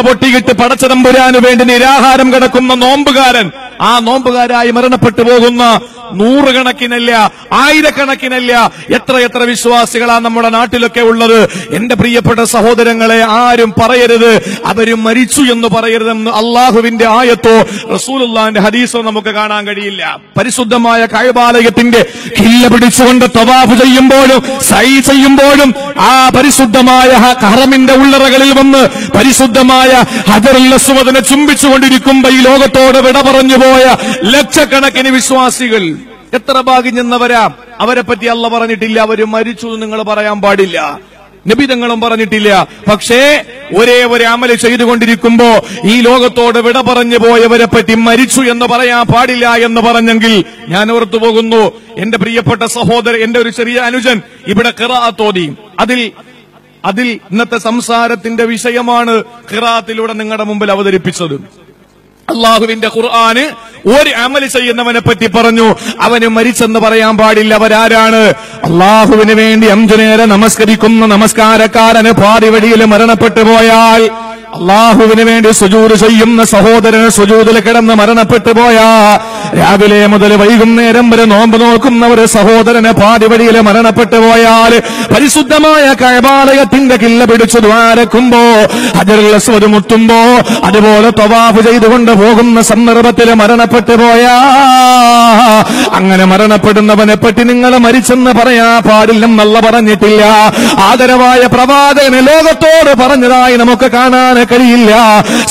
പൊട്ടിയിട്ട് പടച്ചതമ്പുരാന് വേണ്ടി നിരാഹാരം കിടക്കുന്ന നോമ്പുകാരൻ ആ നോമ്പുകാരായി മരണപ്പെട്ടു പോകുന്ന നൂറുകണക്കിനല്ല ആയിരക്കണക്കിനല്ല എത്ര എത്ര വിശ്വാസികളാണ് നമ്മുടെ നാട്ടിലൊക്കെ ഉള്ളത്. എന്റെ പ്രിയപ്പെട്ട സഹോദരങ്ങളെ ആരും പറയരുത്. അവരും മരിച്ചു എന്ന് പറയരുതെന്ന് അള്ളാഹുവിന്റെ ആയത്തോ റസൂലുള്ളാന്റെ ഹദീസോ നമുക്ക് കാണാൻ കഴിയില്ല. പരിശുദ്ധമായ കഴബാലയത്തിന്റെ കില്ല പിടിച്ചുകൊണ്ട് തവാഫ് ചെയ്യുമ്പോഴും സൈ ചെയ്യുമ്പോഴും ആ പരിശുദ്ധമായ ഹറമിന്റെ ഉള്ളറകളിൽ വന്ന് പരിശുദ്ധമായ ഹജറുല്ലസുവദനെ ചുംബിച്ചുകൊണ്ടിരിക്കുമ്പോ ഈ ലോകത്തോട് വിട പറഞ്ഞു പോയ ലക്ഷക്കണക്കിന് വിശ്വാസികൾ എത്ര ഭാഗ്യം ചെന്നവരാ? അവരെ പറ്റി അല്ല പറഞ്ഞിട്ടില്ല. അവർ മരിച്ചു എന്ന് നിങ്ങൾ പറയാൻ പാടില്ല. നിബിതങ്ങളും പറഞ്ഞിട്ടില്ല. പക്ഷേ ഒരേ ഒരു അമൽ ചെയ്തുകൊണ്ടിരിക്കുമ്പോ ഈ ലോകത്തോട് വിട പറഞ്ഞു പോയവരെ പറ്റി മരിച്ചു എന്ന് പറയാൻ പാടില്ല എന്ന് പറഞ്ഞെങ്കിൽ ഞാൻ ഓർത്തു പോകുന്നു. എന്റെ പ്രിയപ്പെട്ട സഹോദരൻ എന്റെ ഒരു ചെറിയ അനുജൻ ഇവിടെ കിറാത്തോതി അതിൽ അതിൽ ഇന്നത്തെ സംസാരത്തിന്റെ വിഷയമാണ് ഖിറാത്തിലൂടെ നിങ്ങളുടെ മുമ്പിൽ അവതരിപ്പിച്ചത്. അള്ളാഹുവിന്റെ ഖുർആന് ഒരു അമൽ ചെയ്യുന്നവനെ പറ്റി പറഞ്ഞു. അവന് മരിച്ചെന്ന് പറയാൻ പാടില്ല. അവരാരാണ്? അള്ളാഹുവിന് വേണ്ടി അഞ്ചു നേരം നമസ്കരിക്കുന്ന നമസ്കാരക്കാരന് പാതി വഴിയിൽ മരണപ്പെട്ടു പോയാൽ അള്ളാഹുവിന് വേണ്ടി സുജൂത് ചെയ്യുന്ന സഹോദരന് സുജൂതിൽ കിടന്ന് മരണപ്പെട്ടു പോയാ രാവിലെ മുതൽ വൈകുന്നേരം വരെ നോമ്പ് നോക്കുന്ന ഒരു സഹോദരന് പാതിവഴിയിൽ മരണപ്പെട്ടു പോയാൽ പരിശുദ്ധമായ കഴബാലയത്തിന്റെ കില്ല പിടിച്ചു ദ്വാരക്കുമ്പോ അസ്വദ് മുത്തുമ്പോ അതുപോലെ തവാഫ് ചെയ്തുകൊണ്ട് പോകുന്ന സന്ദർഭത്തിൽ മരണപ്പെട്ടു പോയാ. അങ്ങനെ മരണപ്പെടുന്നവനെ പറ്റി നിങ്ങൾ മരിച്ചെന്ന് പറയാ പാടില്ലെന്നല്ല പറഞ്ഞിട്ടില്ല. ആദരവായ പ്രവാചകന് ലോകത്തോട് പറഞ്ഞതായി നമുക്ക് കാണാൻ കഴിയില്ല.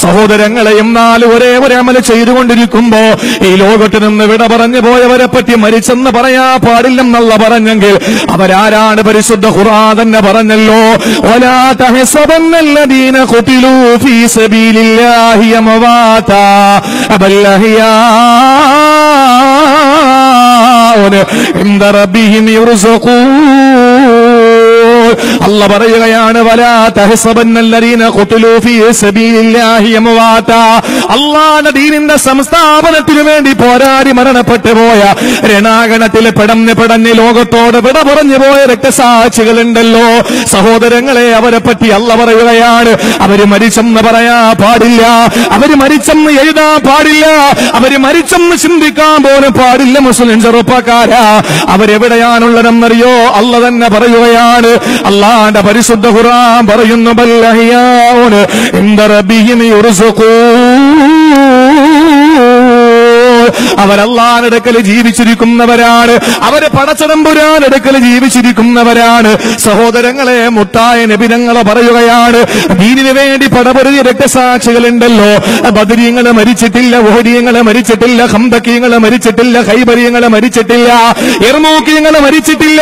സഹോദരങ്ങളെയും നാല് ഒരേ ഒരേ അമൽ ചെയ്തുകൊണ്ടിരിക്കുമ്പോ ഈ ലോകത്ത് നിന്ന് വിട പറഞ്ഞു പോയവരെ പറ്റി മരിച്ചെന്ന് പറയാ പാടില്ലെന്നല്ല പറഞ്ഞെങ്കിൽ അവരാരാണ് പരിശുദ്ധ ഖുർആൻ തന്നെ പറഞ്ഞല്ലോ ولا تحسبن الذين قتلوا في سبيل الله أمواتا بل أحياء عند ربهم يرزقون അല്ല പറയുകയാണ് ദീനിന്റെ സംസ്ഥാപനത്തിനു വേണ്ടി പോരാടി മരണപ്പെട്ടു പോയ രണാഗണത്തിൽ പെടന്ന് പെടഞ്ഞ് ലോകത്തോട് വിട പറഞ്ഞു പോയ രക്തസാക്ഷികളുണ്ടല്ലോ. സഹോദരങ്ങളെ അവരെ പറ്റി അല്ല പറയുകയാണ് അവർ മരിച്ചെന്ന് പറയാ പാടില്ല അവർ മരിച്ചെന്ന് എഴുതാൻ പാടില്ല അവർ മരിച്ചെന്ന് ചിന്തിക്കാൻ പോലും പാടില്ല മുസ്ലിം ചെറുപ്പക്കാരാ. അവരെവിടെയാണുള്ളതെന്നറിയോ? അല്ല തന്നെ പറയുകയാണ് അള്ളാന്റെ പരിശുദ്ധ ഖുറാൻ പറയുന്നു അവരല്ലാനടുക്കൽ ജീവിച്ചിരിക്കുന്നവരാണ്. അവർ പടച്ചതമ്പുരാനടുക്കൽ ജീവിച്ചിരിക്കുന്നവരാണ്. സഹോദരങ്ങളെ മുത്തായ നബിനങ്ങളെ പറയുകയാണ് ദീനിനു വേണ്ടി പടപൊരുതി രക്തസാക്ഷികളുണ്ടല്ലോ. ബദരീങ്ങളെ മരിച്ചിട്ടില്ല ഓഹരിയങ്ങളെ മരിച്ചിട്ടില്ല ഹംദക്കീങ്ങളെ മരിച്ചിട്ടില്ല ഹൈബരിയങ്ങളെ മരിച്ചിട്ടില്ല എർമോക്കിയങ്ങളെ മരിച്ചിട്ടില്ല.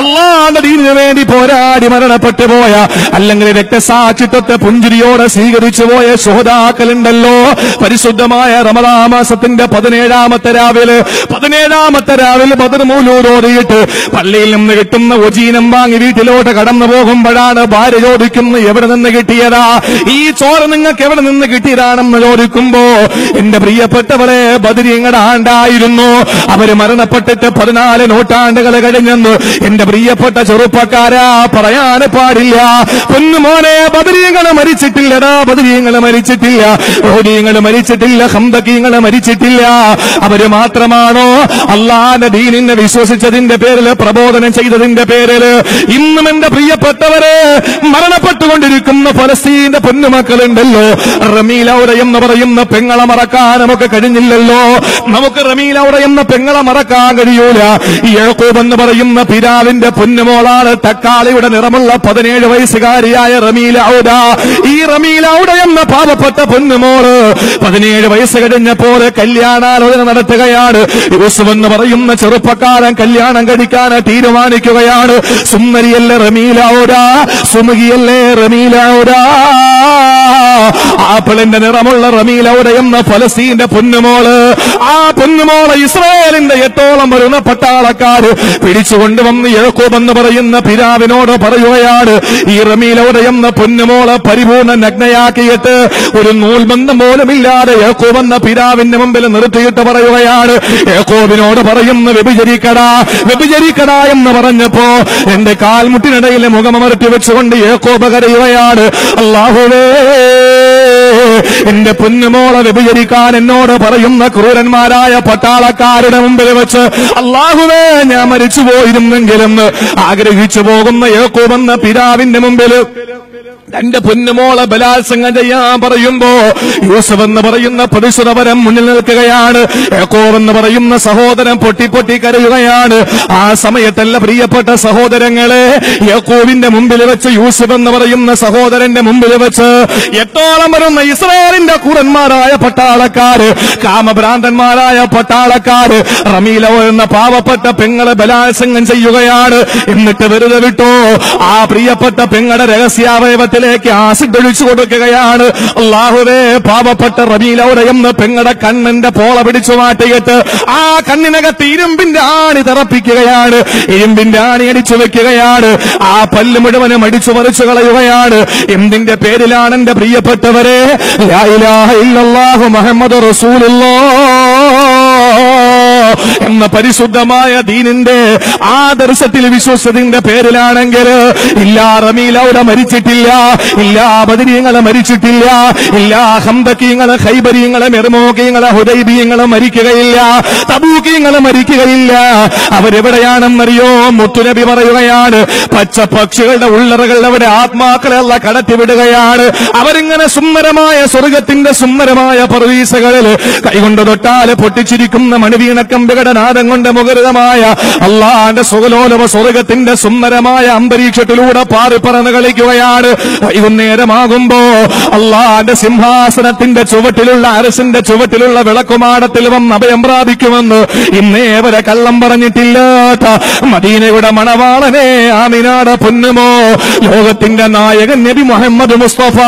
അള്ളാന്റെ ദീനിനു വേണ്ടി പോരാടി മരണപ്പെട്ടു പോയ അല്ലെങ്കിൽ രക്തസാക്ഷിത്വത്തെ പുഞ്ചിരിയോടെ സ്വീകരിച്ചു പോയ ശോതാക്കളുണ്ടല്ലോ പരിശുദ്ധമായ റമദാ മാസത്തിന്റെ പതിനേഴാമത്തെ രാവിലെ പതിനേഴാമത്തെ രാവിലെ ബദർ മൂലൂരോടിയിട്ട് പള്ളിയിൽ നിന്ന് കിട്ടുന്ന ഒജീനം വാങ്ങി വീട്ടിലോട്ട് കടന്നു പോകുമ്പോഴാണ് ഭാര്യ ചോദിക്കുന്ന എവിടെ നിന്ന് കിട്ടിയതാ? ഈ ചോറ് നിങ്ങൾക്ക് എവിടെ നിന്ന് കിട്ടിയതാണെന്ന് ചോദിക്കുമ്പോ എന്റെ പ്രിയപ്പെട്ടവളെ ബദരിയങ്ങളുടെ ആണ്ടായിരുന്നു. അവർ മരണപ്പെട്ടിട്ട് പതിനാല് നൂറ്റാണ്ടുകൾ കഴിഞ്ഞെന്ന് എന്റെ പ്രിയപ്പെട്ട ചെറുപ്പക്കാരാ പറയാൻ പാടില്ല. പൊന്നുമോനെ ബദരീങ്ങൾ മരിച്ചിട്ടില്ലടാ ബദരീങ്ങൾ മരിച്ചിട്ടില്ല. ഓരീങ്ങൾ മരിച്ചിട്ടില്ല ഹന്തകീങ്ങൾ മരിച്ചിട്ടില്ല. അവർ മാത്രമാണോ? അള്ളാന്റെ ദീനിനെ വിശ്വസിച്ചതിന്റെ പേരിൽ പ്രബോധനം ചെയ്തതിന്റെ പേരിൽ ഇന്നും എന്റെ പ്രിയപ്പെട്ടവരെ മരണപ്പെട്ടുകൊണ്ടിരിക്കുന്ന ഫലസ്തീന്റെ പൊന്നുമക്കളുണ്ടല്ലോ. റമീലൗര എന്ന് പറയുന്ന പെങ്ങളെ മറക്കാൻ നമുക്ക് കഴിഞ്ഞില്ലല്ലോ. നമുക്ക് റമീലൗര എന്ന പെങ്ങളെ മറക്കാൻ കഴിയൂല. യഴക്കൂബ് എന്ന് പറയുന്ന പിതാവിന്റെ പൊന്നുമോളാണ് തക്കാളിയുടെ നിറമുള്ള പതിനേഴ് വയസ്സുകാരിയായ റമീലൗഡ ഈ റമീലൗര എന്ന പാവപ്പെട്ട പൊന്നുമോൾ പതിനേഴ് വയസ്സ് കഴിഞ്ഞപ്പോൾ കല്യാണാലോചന നടത്തുകയാണ്. യൂസഫ് എന്ന് പറയുന്ന ചെറുപ്പക്കാരൻ കല്യാണം കഴിക്കാൻ തീരുമാനിക്കുകയാണ്. സുന്ദരിയല്ലേ റമീലൗഡ സുമുഖിയല്ലേ റമീലൗഡ ആപ്പിളിന്റെ നിറമുള്ള റമീലൗര എന്ന ഫലസ്തീന്റെ പൊന്നുമോൾ. ആ പൊന്നുമോൾ ഇസ്രായേലിന്റെ എട്ടോളം വരുന്ന പട്ടാളക്കാര് പിടിച്ചുകൊണ്ടുവന്ന് യഴക്കൂബ് എന്ന് പറയുന്ന പിതാവിനോട് പറയുകയാണ്. ഈ റമീലൗര എന്ന പൊന്നുമോളെ പരിപൂർണ നഗ്നയാക്കിയിട്ട് ഒരു നൂൽബന്ധം പോലും ഇല്ലാതെ എഴുക്കുമെന്ന പിതാവിന്റെ മുമ്പിൽ നിർത്തിയിട്ട് പറയുകയാണ്. യഴക്കൂബിനോട് പറയുന്ന വ്യഭിചരിക്കടാ വ്യഭിചരിക്കടാ എന്ന് പറഞ്ഞപ്പോ എന്റെ കാൽമുട്ടിനിടയിൽ മുഖമമർത്തി വെച്ചുകൊണ്ട് യേക്കോബ കരയുകയാണ്. അള്ളാഹുവേ എന്റെ പൊന്നുമോളെ വ്യഭിചരിക്കാൻ എന്നോട് പറയുന്ന ക്രൂരന്മാരായ പട്ടാളക്കാരുടെ മുമ്പിൽ വെച്ച് അള്ളാഹുവേ ഞാൻ മരിച്ചു പോയിരുന്നെങ്കിലും ആഗ്രഹിച്ചു പോകുന്ന യേക്കോബെന്ന പിതാവിന്റെ മുമ്പിൽ തന്റെ പൊന്നുമോളെ ബലാത്സംഗം ചെയ്യാൻ പറയുമ്പോ യൂസഫ് എന്ന് പറയുന്ന പ്രതിശ്രുതപരം മുന്നിൽ നിൽക്കുകയാണ്. എന്ന് പറയുന്ന സഹോദരൻ പൊട്ടി പൊട്ടി കരയുകയാണ്. ആ സമയത്തല്ല പ്രിയപ്പെട്ട സഹോദരങ്ങളെ യക്കോവിന്റെ മുമ്പിൽ വെച്ച് യൂസഫ് എന്ന് പറയുന്ന സഹോദരന്റെ മുമ്പിൽ വെച്ച് എട്ടോളം വരുന്ന ഇസ്രായേലിന്റെ കൂടന്മാരായ പട്ടാളക്കാര് കാമഭ്രാന്തന്മാരായ പട്ടാളക്കാര് റമീല എന്ന പാവപ്പെട്ട പെങ്ങളെ ബലാത്സംഗം ചെയ്യുകയാണ്. എന്നിട്ട് വെറുതെ വിട്ടോ? ആ പ്രിയപ്പെട്ട പെങ്ങളുടെ രഹസ്യാവയവത്തിലേക്ക് ആസിഡ് ഒഴിച്ചു കൊടുക്കുകയാണ്. അള്ളാഹുവേ പാവപ്പെട്ട റബീലൗര എന്ന് പെങ്ങളുടെ കണ്ണിന്റെ പോള പിടിച്ചു മാറ്റിയിട്ട് ആ കണ്ണിനകത്ത് ഇരുമ്പിന്റെ ആണി തറപ്പിക്കുകയാണ്. ഇരുമ്പിന്റെ ആണി അടിച്ചു വെക്കുകയാണ്. ആ പല്ല് മുഴുവനും അടിച്ചു മറിച്ചു കളയുകയാണ്. എന്തിന്റെ പേരിലാണ് എന്റെ പ്രിയപ്പെട്ടവരെ? മുഹമ്മദ് റസൂലുള്ളാഹ്. എന്ന പരിശുദ്ധമായ ദീനിന്റെ ആദർശത്തിൽ വിശ്വസത്തിന്റെ പേരിലാണെങ്കിൽ ഇല്ല അവിടെ മരിച്ചിട്ടില്ല ഇല്ലാ ബദരീങ്ങളെ മരിച്ചിട്ടില്ല ഇല്ലാ ഹംബക്കീങ്ങളെ ഹൈബരീങ്ങളെ മെർമോകീങ്ങളെ ഹുദൈബീങ്ങളെ മരിക്കുകയില്ല തബൂക്കീങ്ങളെ മരിക്കുകയില്ല. അവരെവിടെയാണെന്നറിയോ? മുത്തുനബി പറയുകയാണ് പച്ച പക്ഷികളുടെ ഉള്ളറകളുടെ അവിടെ ആത്മാക്കളെല്ല കടത്തിവിടുകയാണ്. അവരിങ്ങനെ സുന്ദരമായ സ്വർഗത്തിന്റെ സുന്ദരമായ പ്രതീസകളിൽ കൈകൊണ്ട് തൊട്ടാൽ പൊട്ടിച്ചിരിക്കുന്ന മണിവീണക്കമ്പുകളുടെ നാദം കൊണ്ട് മുഖരിതമായ അള്ളാന്റെ സുഖലോലമ സ്വർഗത്തിന്റെ സുന്ദരമായ അന്തരീക്ഷത്തിലൂടെ പാറി പറന്ന് കളിക്കുകയാണ് വൈകുന്നേരമാകുമ്പോ അള്ളാന്റെ സിംഹാസനത്തിന്റെ ചുവട്ടിലുള്ള അരസിന്റെ ചുവട്ടിലുള്ള വിളക്കുമാടത്തിൽ വന്ന് അഭയം പ്രാപിക്കുമെന്ന് ഇന്നേ വരെ കള്ളം പറഞ്ഞിട്ടില്ലാത്ത മദീനയുടെ മണവാളനെ ആമിനാട പൊന്നുമോ? ലോകത്തിന്റെ നായകൻ നബി മുഹമ്മദ് മുസ്തഫ.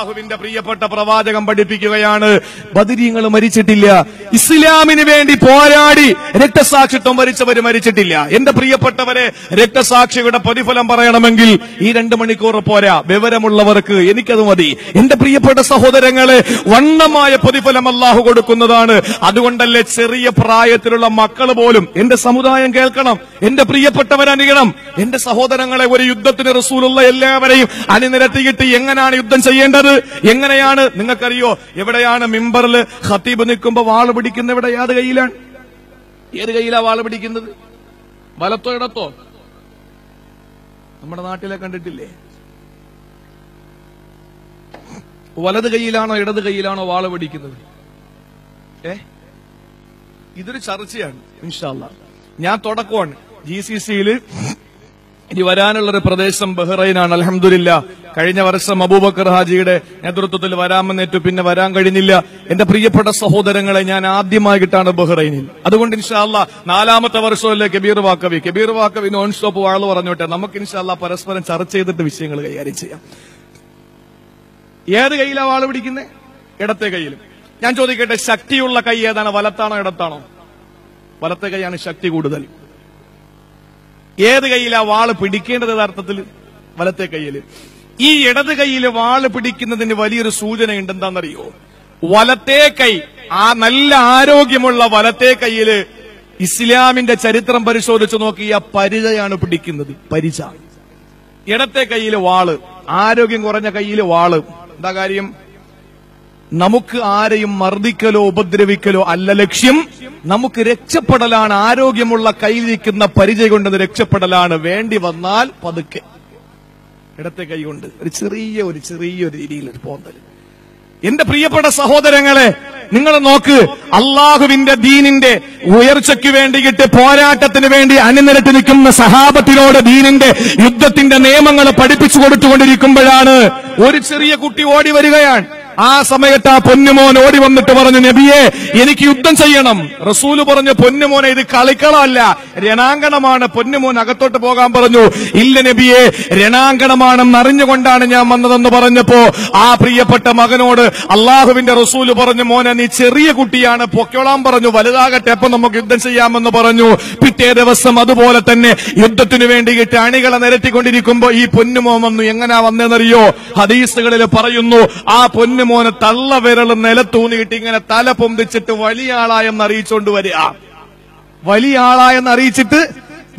അള്ളാഹുവിന്റെ പ്രിയപ്പെട്ട പ്രവാചകം പഠിപ്പിക്കുകയാണ്. ബദരീങ്ങൾ മരിച്ചിട്ടില്ല. ഇസ്ലാമിന് വേണ്ടി പോരാടി രക്തസാക്ഷിത്വം മരിച്ചവര് മരിച്ചിട്ടില്ല. എന്റെ പ്രിയപ്പെട്ടവരെ രക്തസാക്ഷിയുടെ പ്രതിഫലം പറയണമെങ്കിൽ ഈ രണ്ട് മണിക്കൂർ പോരാ. വിവരമുള്ളവർക്ക് എനിക്കത് മതി. എന്റെ പ്രിയപ്പെട്ട സഹോദരങ്ങളെ വണ്ണമായ പ്രതിഫലം അള്ളാഹു കൊടുക്കുന്നതാണ്. അതുകൊണ്ടല്ലേ ചെറിയ പ്രായത്തിലുള്ള മക്കൾ പോലും എന്റെ സമുദായം കേൾക്കണം. എന്റെ പ്രിയപ്പെട്ടവരണിയണം എന്റെ സഹോദരങ്ങളെ ഒരു യുദ്ധത്തിന് റസൂലുള്ള എല്ലാവരെയും അണിനിരത്തിയിട്ട് എങ്ങനെയാണ് യുദ്ധം ചെയ്യേണ്ടത്? എങ്ങനെയാണ്? നിങ്ങൾക്കറിയോ? എവിടെയാണ് മിമ്പറിൽ ഖത്തീബ് നിൽക്കുമ്പോ വാൾ പിടിക്കുന്ന എവിടെ ഏത് കയ്യിലാണ്? ഏത് കയ്യിലാ വാൾ പിടിക്കുന്നത്? വലത്തോ ഇടത്തോ നമ്മുടെ നാട്ടിലെ കണ്ടിട്ടില്ലേ? വലത് കൈയിലാണോ ഇടത് കൈയിലാണോ വാൾ പിടിക്കുന്നത്? ഏ? ഇതൊരു ചർച്ചയാണ് ഇൻഷാല്ല ഞാൻ തുടക്കമാണ്. ജി സി സിയിൽ ഇനി വരാനുള്ള ഒരു പ്രദേശം ബഹ്റൈനാണ് അലഹമില്ല കഴിഞ്ഞ വർഷം അബൂബക്കർ ഹാജിയുടെ നേതൃത്വത്തിൽ വരാമെന്നേറ്റു പിന്നെ വരാൻ കഴിഞ്ഞില്ല. എന്റെ പ്രിയപ്പെട്ട സഹോദരങ്ങളെ ഞാൻ ആദ്യമായിട്ടാണ് ബഹ്റൈനിൽ. അതുകൊണ്ട് ഇൻഷാല്ല നാലാമത്തെ വർഷമല്ലേ കബീർ വാക്കവി. കബീർ വാക്കവി നോൺ സ്റ്റോപ്പ് വാൾ പറഞ്ഞോട്ടെ. നമുക്ക് ഇൻഷാല്ല പരസ്പരം ചർച്ച ചെയ്തിട്ട് വിഷയങ്ങൾ കൈകാര്യം ചെയ്യാം. ഏത് കയ്യിലാ വാൾ പിടിക്കുന്നത് ഇടത്തെ കയ്യിലും. ഞാൻ ചോദിക്കട്ടെ ശക്തിയുള്ള കൈ ഏതാണ്? വലത്താണോ ഇടത്താണോ? വലത്തെ കൈയാണ് ശക്തി കൂടുതൽ. ഏത് കൈയിലാ വാൾ പിടിക്കേണ്ടത് യഥാർത്ഥത്തിൽ? വലത്തെ കൈയിൽ ഈ ഇടത് കൈയിൽ വാൾ പിടിക്കുന്നതിന് വലിയൊരു സൂചന ഉണ്ട് എന്താണെന്നറിയോ വലത്തെ കൈ ആ നല്ല ആരോഗ്യമുള്ള വലത്തെ കൈയിൽ ഇസ്ലാമിന്റെ ചരിത്രം പരിശോധിച്ച് നോക്കിയ പരിചയാണ് പിടിക്കുന്നത് പരിച. ഇടത്തെ കൈയിൽ വാൾ ആരോഗ്യം കുറഞ്ഞ കൈയിൽ വാൾ. എന്താ കാര്യം? നമുക്ക് ആരെയും മർദ്ദിക്കലോ ഉപദ്രവിക്കലോ അല്ല ലക്ഷ്യം. നമുക്ക് രക്ഷപ്പെടലാണ് ആരോഗ്യമുള്ള കയ്യിലിരിക്കുന്ന പരിചയം കൊണ്ടത് രക്ഷപ്പെടലാണ്. വേണ്ടി വന്നാൽ പതുക്കെ. ഇടത്തെ കൈ കൊണ്ട് ഒരു ചെറിയ ഒരു ചെറിയൊരു രീതിയിൽ ഒരു പോന്തൽ എന്റെ പ്രിയപ്പെട്ട സഹോദരങ്ങളെ നിങ്ങൾ നോക്ക്. അള്ളാഹുവിന്റെ ദീനിന്റെ ഉയർച്ചയ്ക്ക് വേണ്ടിയിട്ട് പോരാട്ടത്തിന് വേണ്ടി അണിനിരട്ടി നിൽക്കുന്ന സഹാബത്തിനോട് ദീനിന്റെ യുദ്ധത്തിന്റെ നിയമങ്ങൾ പഠിപ്പിച്ചു കൊടുത്തുകൊണ്ടിരിക്കുമ്പോഴാണ് ഒരു ചെറിയ കുട്ടി ഓടി വരികയാണ്. ആ സമയത്ത് ആ പൊന്നുമോൻ ഓടി വന്നിട്ട് പറഞ്ഞു നബിയെ എനിക്ക് യുദ്ധം ചെയ്യണം. റസൂൽ പറഞ്ഞു പൊന്നുമോനെ ഇത് കളിക്കളമല്ല. രണാങ്കണമാണ്. പൊന്നുമോൻ അകത്തോട്ട് പോകാൻ പറഞ്ഞു ഇല്ല നബിയെ രണാങ്കണമാണെന്ന് അറിഞ്ഞുകൊണ്ടാണ് ഞാൻ വന്നതെന്ന് പറഞ്ഞപ്പോ ആ പ്രിയപ്പെട്ട മകനോട് അള്ളാഹുവിന്റെ റസൂൽ പറഞ്ഞു മോനെ നീ ചെറിയ കുട്ടിയാണ്. പൊക്കോളാൻ പറഞ്ഞു വലുതാകട്ടെ അപ്പൊ നമുക്ക് യുദ്ധം ചെയ്യാമെന്ന് പറഞ്ഞു. പിറ്റേ ദിവസം അതുപോലെ തന്നെ യുദ്ധത്തിനു വേണ്ടിയിട്ട് അണികളെ നിരത്തിക്കൊണ്ടിരിക്കുമ്പോ ഈ പൊന്നുമോൻ വന്നു എങ്ങനാ വന്നതെന്നറിയോ ഹദീസുകളിൽ പറയുന്നു ആ പൊന്നുമോന് തള്ള വിരൽ നിലത്തൂന്നിയിട്ട് ഇങ്ങനെ തല പൊന്തിച്ചിട്ട് വലിയ ആളായെന്ന് അറിയിച്ചുകൊണ്ട് വരിക. വലിയ ആളായെന്ന് അറിയിച്ചിട്ട്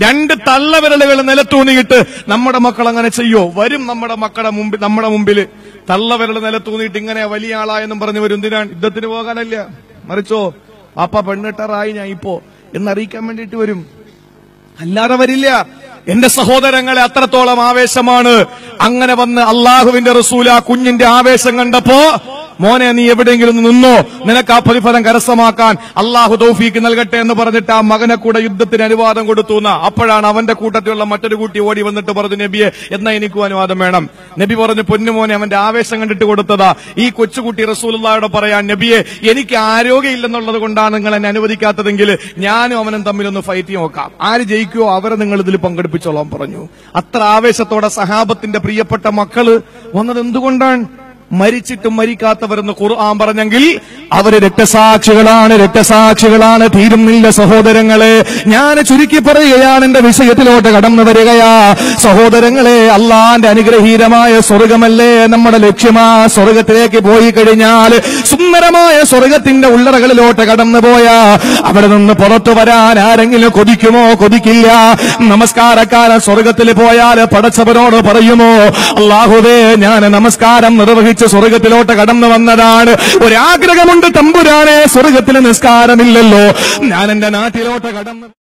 രണ്ട് തള്ള തള്ളവിരലുകൾ നിലത്തൂന്നിയിട്ട് നമ്മുടെ മക്കൾ അങ്ങനെ ചെയ്യോ? വരും നമ്മുടെ മക്കളുടെ മുമ്പിൽ നമ്മുടെ മുമ്പിൽ. തള്ള തള്ളവിരൽ നിലത്തൂന്നിട്ട് ഇങ്ങനെ വലിയ ആളായെന്നും പറഞ്ഞു വരും. എന്തിനാണ്? യുദ്ധത്തിന് പോകാനല്ല. മറിച്ചോ അപ്പ പെണ്ണിട്ടറായി ഞാൻ ഇപ്പോ എന്നറിയിക്കാൻ വേണ്ടിയിട്ട് വരും. അല്ലാതെ വരില്ല. എന്റെ സഹോദരങ്ങളെ അത്രത്തോളം ആവേശമാണ്. അങ്ങനെ വന്ന് അള്ളാഹുവിന്റെ റസൂല ആ കുഞ്ഞിന്റെ ആവേശം കണ്ടപ്പോ മോനെ നീ എവിടെയെങ്കിലും നിന്നോ? നിനക്ക് ആ പ്രതിഫലം കരസ്ഥമാക്കാൻ അള്ളാഹു തൗഫീക്ക് നൽകട്ടെ എന്ന് പറഞ്ഞിട്ട് ആ മകനെ കൂടെ യുദ്ധത്തിന് അനുവാദം കൊടുത്തുന്ന അപ്പോഴാണ് അവന്റെ കൂട്ടത്തിലുള്ള മറ്റൊരു കുട്ടി ഓടി വന്നിട്ട് പറഞ്ഞു നബിയെ എന്നാ എനിക്കും അനുവാദം വേണം. നബി പറഞ്ഞു പൊന്നുമോനെ അവന്റെ ആവേശം കണ്ടിട്ട് കൊടുത്തതാ. ഈ കൊച്ചുകുട്ടി റസൂലുള്ളയോട് പറയാൻ നബിയെ എനിക്ക് ആരോഗ്യമില്ലെന്നുള്ളത് കൊണ്ടാണ് നിങ്ങൾ എന്നെ അനുവദിക്കാത്തതെങ്കിൽ ഞാനും അവനും തമ്മിലൊന്ന് ഫൈറ്റ് നോക്കാം. ആര് ജയിക്കുമോ അവരെ നിങ്ങൾ ഇതിൽ പങ്കെടുപ്പിച്ചോളാം പറഞ്ഞു. അത്ര ആവേശത്തോടെ സഹാബത്തിന്റെ പ്രിയപ്പെട്ട മക്കൾ വന്നത് എന്തുകൊണ്ടാണ്? മരിച്ചിട്ടും മരിക്കാത്തവരെന്ന് ഖുർആൻ പറഞ്ഞെങ്കിൽ അവർ രക്തസാക്ഷികളാണ് രക്തസാക്ഷികളാണ്. തീരുന്നില്ല സഹോദരങ്ങളെ. ഞാൻ ചുരുക്കി പറയുകയാണ് എന്റെ വിഷയത്തിലോട്ട് കടന്നു വരികയാ. സഹോദരങ്ങളെ അള്ളാന്റെ അനുഗ്രഹീതമായ സ്വർഗമല്ലേ നമ്മുടെ ലക്ഷ്യമാ സ്വർഗത്തിലേക്ക് പോയി കഴിഞ്ഞാൽ സുന്ദരമായ സ്വർഗത്തിന്റെ ഉള്ളറകളിലോട്ട് കടന്നു പോയാ. അവിടെ നിന്ന് പുറത്തു വരാൻ ആരെങ്കിലും കൊതിക്കുമോ? കൊതിക്കില്ല. നമസ്കാരക്കാരൻ സ്വർഗത്തിൽ പോയാൽ പടച്ചവനോട് പറയുമോ? അള്ളാഹുവേ ഞാൻ നമസ്കാരം നിർവഹിച്ച് സ്വർഗത്തിലോട്ട് കടന്നു വന്നതാണ്. ഒരാഗ്രഹമുണ്ട് തമ്പുരാനെ സ്വർഗത്തിലെ നിസ്കാരമില്ലല്ലോ. ഞാൻ എന്റെ നാട്ടിലോട്ട് കടന്നു